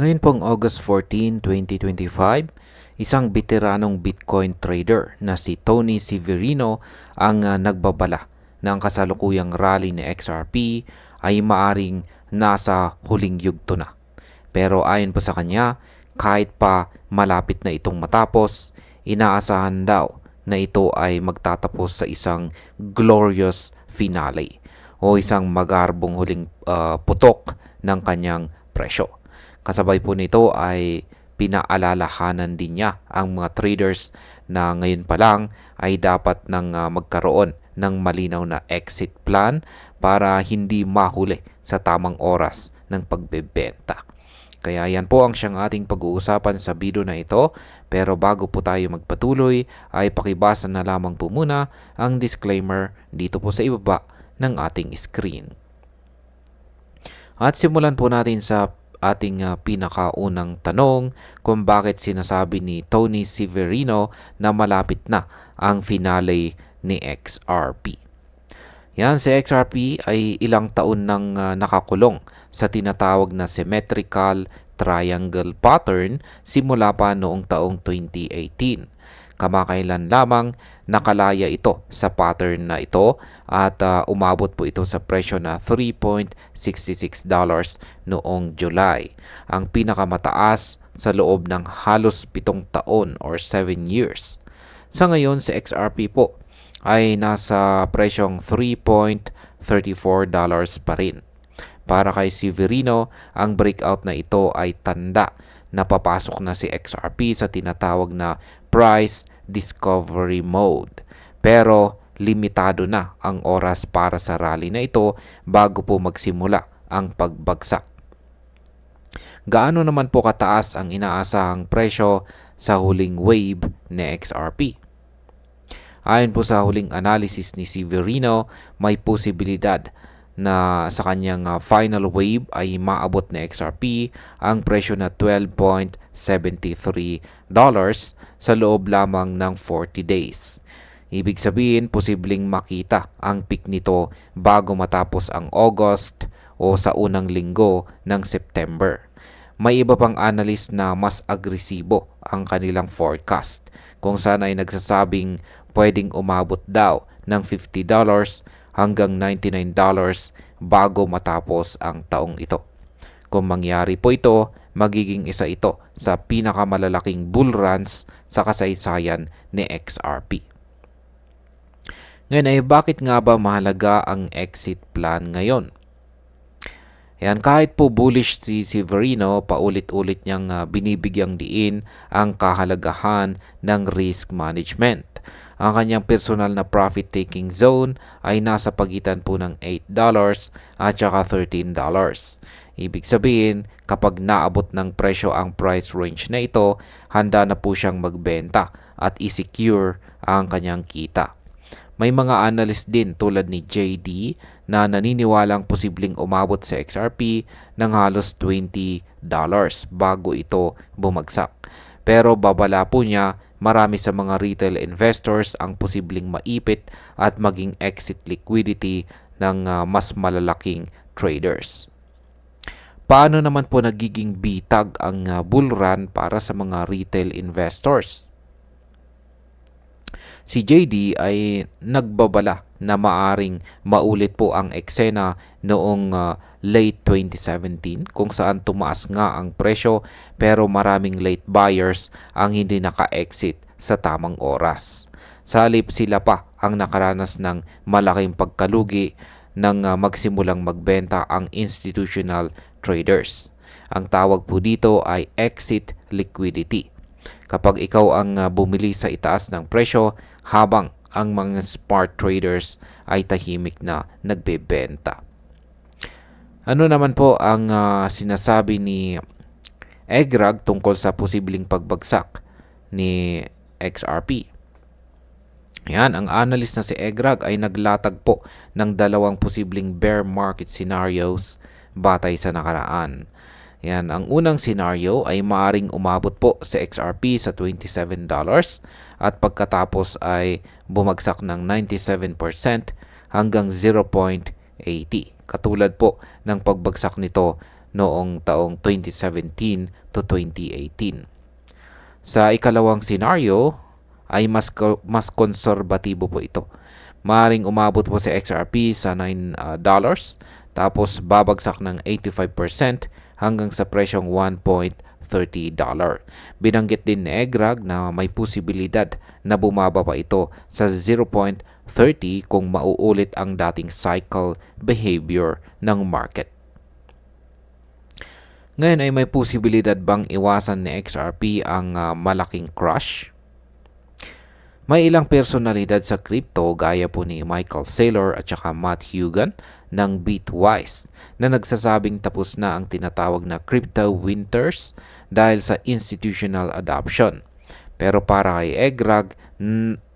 Ngayon pong August 14, 2025, isang veteranong Bitcoin trader na si Tony Severino ang uh, nagbabala na ang kasalukuyang rally ni XRP ay maaring nasa huling yugto na. Pero ayon pa sa kanya, kahit pa malapit na itong matapos, inaasahan daw na ito ay magtatapos sa isang glorious finale o isang magarbong huling uh, putok ng kanyang presyo. Kasabay po nito ay pinaalalahanan din niya ang mga traders na ngayon pa lang ay dapat nang uh, magkaroon ng malinaw na exit plan para hindi mahuli sa tamang oras ng pagbebenta. Kaya yan po ang siyang ating pag-uusapan sa video na ito. Pero bago po tayo magpatuloy ay pakibasa na lamang po muna ang disclaimer dito po sa ibaba ng ating screen. At simulan po natin sa ating uh, pinakaunang tanong kung bakit sinasabi ni Tony Severino na malapit na ang finale ni XRP. Yan, si XRP ay ilang taon nang uh, nakakulong sa tinatawag na symmetrical triangle pattern simula pa noong taong 2018. Kamakailan lamang nakalaya ito sa pattern na ito at uh, umabot po ito sa presyo na $3.66 noong July. Ang pinakamataas sa loob ng halos pitong taon or 7 years. Sa ngayon si XRP po ay nasa presyong $3.34 pa rin. Para kay Severino, ang breakout na ito ay tanda na papasok na si XRP sa tinatawag na price discovery mode. Pero limitado na ang oras para sa rally na ito bago po magsimula ang pagbagsak. Gaano naman po kataas ang inaasahang presyo sa huling wave ni XRP? Ayon po sa huling analysis ni Severino, may posibilidad na sa kanyang uh, final wave ay maabot na XRP ang presyo na $12.73 sa loob lamang ng 40 days. Ibig sabihin, posibleng makita ang peak nito bago matapos ang August o sa unang linggo ng September. May iba pang analyst na mas agresibo ang kanilang forecast kung saan ay nagsasabing pwedeng umabot daw ng $50 hanggang $99 bago matapos ang taong ito. Kung mangyari po ito, magiging isa ito sa pinakamalalaking bull runs sa kasaysayan ni XRP. Ngayon ay bakit nga ba mahalaga ang exit plan ngayon? Yan, kahit po bullish si Severino, paulit-ulit niyang uh, binibigyang diin ang kahalagahan ng risk management. Ang kanyang personal na profit-taking zone ay nasa pagitan po ng $8 at saka $13. Ibig sabihin, kapag naabot ng presyo ang price range na ito, handa na po siyang magbenta at i-secure ang kanyang kita. May mga analyst din tulad ni JD na naniniwalang posibleng umabot sa XRP ng halos $20 bago ito bumagsak. Pero babala po niya marami sa mga retail investors ang posibleng maipit at maging exit liquidity ng uh, mas malalaking traders. Paano naman po nagiging bitag ang uh, bull run para sa mga retail investors? Si JD ay nagbabala na maaring maulit po ang eksena noong uh, late 2017 kung saan tumaas nga ang presyo pero maraming late buyers ang hindi naka-exit sa tamang oras. Salip sila pa ang nakaranas ng malaking pagkalugi nang uh, magsimulang magbenta ang institutional traders. Ang tawag po dito ay exit liquidity. Kapag ikaw ang uh, bumili sa itaas ng presyo, habang ang mga smart traders ay tahimik na nagbebenta. Ano naman po ang uh, sinasabi ni Egrag tungkol sa posibleng pagbagsak ni XRP? Yan, ang analyst na si Egrag ay naglatag po ng dalawang posibleng bear market scenarios batay sa nakaraan. Yan, ang unang scenario ay maaring umabot po sa XRP sa $27 at pagkatapos ay bumagsak ng 97% hanggang 0.80. Katulad po ng pagbagsak nito noong taong 2017 to 2018. Sa ikalawang senaryo ay mas mas konserbatibo po ito. Maaring umabot po sa XRP sa 9 uh, dollars tapos babagsak ng 85% hanggang sa presyong 1.30 dollar. Binanggit din ni Egrag na may posibilidad na bumaba pa ito sa 0.30 kung mauulit ang dating cycle behavior ng market. Ngayon ay may posibilidad bang iwasan ni XRP ang uh, malaking crush? May ilang personalidad sa crypto gaya po ni Michael Saylor at saka Matt Hugan ng Bitwise na nagsasabing tapos na ang tinatawag na crypto winters dahil sa institutional adoption. Pero para kay Egrag,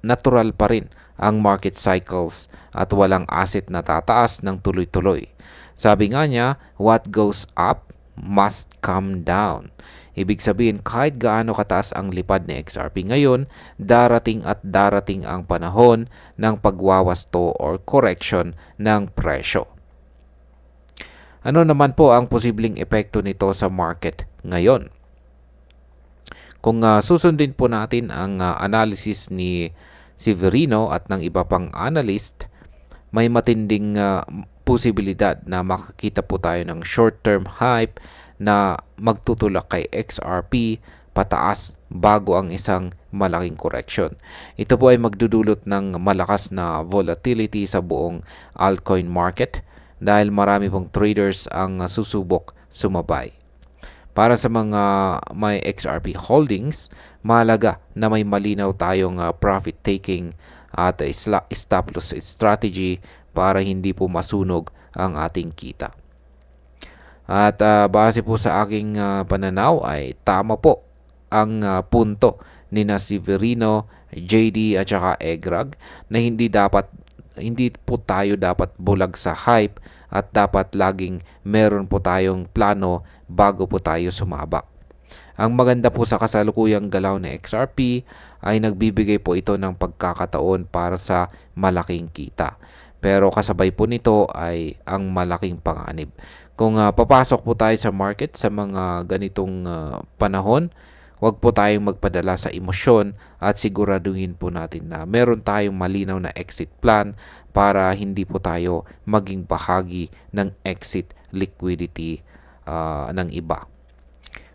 natural pa rin ang market cycles at walang asset na tataas ng tuloy-tuloy. Sabi nga niya, what goes up must come down. Ibig sabihin, kahit gaano kataas ang lipad ni XRP ngayon, darating at darating ang panahon ng pagwawasto or correction ng presyo. Ano naman po ang posibleng epekto nito sa market ngayon? Kung uh, susundin po natin ang uh, analysis ni Severino at ng iba pang analyst, may matinding uh, posibilidad na makakita po tayo ng short-term hype na magtutulak kay XRP pataas bago ang isang malaking correction. Ito po ay magdudulot ng malakas na volatility sa buong altcoin market dahil marami pong traders ang susubok sumabay. Para sa mga may XRP holdings, mahalaga na may malinaw tayong uh, profit taking at stop loss strategy para hindi po masunog ang ating kita. At uh, base po sa aking uh, pananaw ay tama po ang uh, punto ni na Severino, JD at saka Egrag na hindi dapat hindi po tayo dapat bulag sa hype at dapat laging meron po tayong plano bago po tayo sumabak. Ang maganda po sa kasalukuyang galaw ng XRP ay nagbibigay po ito ng pagkakataon para sa malaking kita. Pero kasabay po nito ay ang malaking panganib. Kung uh, papasok po tayo sa market sa mga ganitong uh, panahon, huwag po tayong magpadala sa emosyon at siguraduhin po natin na meron tayong malinaw na exit plan para hindi po tayo maging bahagi ng exit liquidity uh, ng iba.